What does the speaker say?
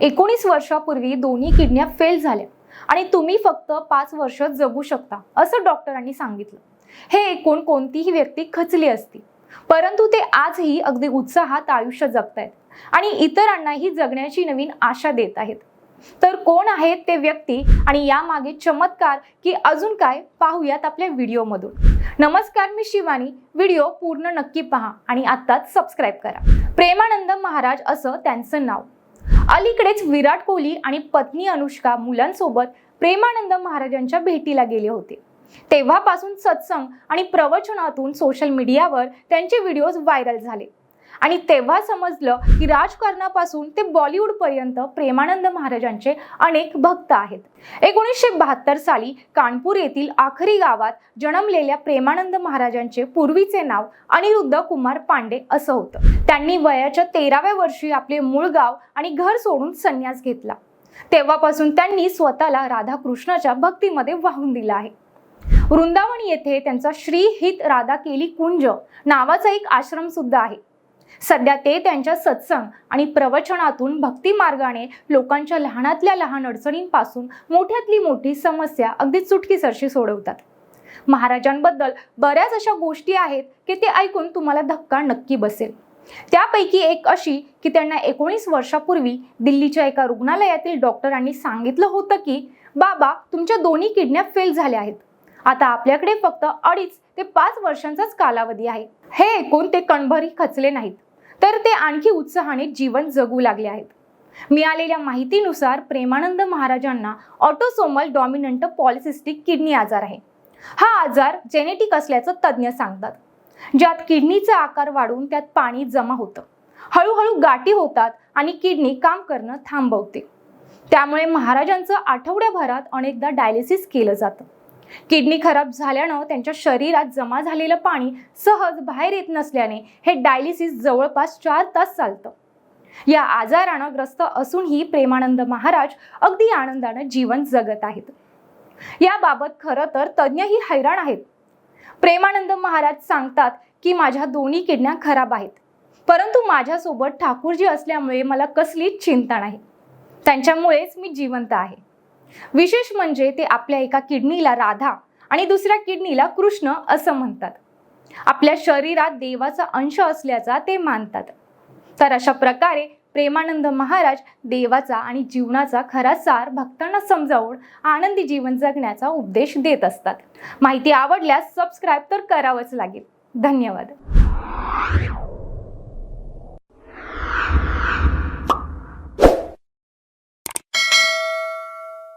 एकोणीस वर्षापूर्वी दोन्ही किडन्या फेल झाल्या आणि तुम्ही फक्त पाच वर्ष जगू शकता असं डॉक्टरांनी सांगितलं. हे ऐकून कोणतीही व्यक्ती खचली असती परंतु ते आजही अगदी उत्साहात आयुष्य जगतायत आणि इतरांनाही जगण्याची नवीन आशा देत आहेत. तर कोण आहेत ते व्यक्ती आणि यामागे चमत्कार की अजून काय पाहूयात आपल्या व्हिडिओमधून. नमस्कार मी शिवानी. व्हिडिओ पूर्ण नक्की पहा आणि आत्ताच सबस्क्राईब करा. प्रेमानंद महाराज असं त्यांचं नाव. अलीकडेच विराट कोहली आणि पत्नी अनुष्का मुलांसोबत प्रेमानंद महाराजांच्या भेटीला गेले होते. तेव्हापासून सत्संग आणि प्रवचनातून सोशल मीडियावर त्यांचे व्हिडिओज व्हायरल झाले. आणि तेव्हा समजलं की राजकारणापासून ते बॉलिवूडपर्यंत प्रेमानंद महाराजांचे अनेक भक्त आहेत. एकोणीसशे बहात्तर साली कानपूर येथील आखरी गावात जन्मलेल्या प्रेमानंद महाराजांचे पूर्वीचे नाव अनिरुद्ध कुमार पांडे असं होतं. त्यांनी वयाच्या तेराव्या वर्षी आपले मूळ गाव आणि घर सोडून संन्यास घेतला. तेव्हापासून त्यांनी स्वतःला राधाकृष्णाच्या भक्तीमध्ये वाहून दिला आहे. वृंदावन येथे त्यांचा श्री हित राधा केली कुंज नावाचा एक आश्रम सुद्धा आहे. सध्या ते त्यांच्या सत्संग आणि प्रवचनातून भक्ती मार्गाने लोकांच्या लहानातल्या लहान अडचणींपासून मोठ्यातली मोठी समस्या अगदी चुटकीसरशी सोडवतात. महाराजांबद्दल बऱ्याच अशा गोष्टी आहेत की ते ऐकून तुम्हाला धक्का नक्की बसेल. त्यापैकी एक अशी की त्यांना एकोणीस वर्षापूर्वी दिल्लीच्या एका रुग्णालयातील डॉक्टरांनी सांगितलं होतं की बाबा तुमच्या दोन्ही किडन्या फेल झाल्या आहेत. आता आपल्याकडे फक्त अडीच ते पाच वर्षांचाच कालावधी आहे. हे ऐकून ते कणभरी खचले नाहीत. तर ते आणखी उत्साहाने जीवन जगू लागले आहेत. मिळालेल्या माहितीनुसार प्रेमानंद महाराजांना ऑटोसोमल डॉमिनंट पॉलिसिस्टिक किडनी आजार आहे. हा आजार जेनेटिक असल्याचं तज्ज्ञ सांगतात. ज्यात किडनीचा आकार वाढून त्यात पाणी जमा होतं. हळूहळू गाठी होतात आणि किडनी काम करणं थांबवते. त्यामुळे महाराजांचं आठवड्याभरात अनेकदा डायलिसिस केलं जातं. किडनी खराब झाल्यानं त्यांच्या शरीरात जमा झालेलं पाणी सहज बाहेर येत नसल्याने हे डायलिसिस जवळपास चार तास चालतं. या आजारानं ग्रस्त असूनही प्रेमानंद महाराज अगदी आनंदानं जीवन जगत आहेत. याबाबत खरं तर तज्ज्ञही हैराण आहेत. प्रेमानंद महाराज सांगतात की माझ्या दोन्ही किडण्या खराब आहेत. परंतु माझ्यासोबत ठाकूरजी असल्यामुळे मला कसलीच चिंता नाही. त्यांच्यामुळेच मी जिवंत आहे. विशेष म्हणजे ते आपल्या एका किडनीला राधा आणि दुसऱ्या किडनीला कृष्ण असं म्हणतात. आपल्या शरीरात देवाचा अंश असल्याचा ते मानतात. तर अशा प्रकारे प्रेमानंद महाराज देवाचा आणि जीवनाचा खरा सार भक्तांना समजावून आनंदी जीवन जगण्याचा उपदेश देत असतात. माहिती आवडल्यास सबस्क्राईब तर करावंच लागेल. धन्यवाद.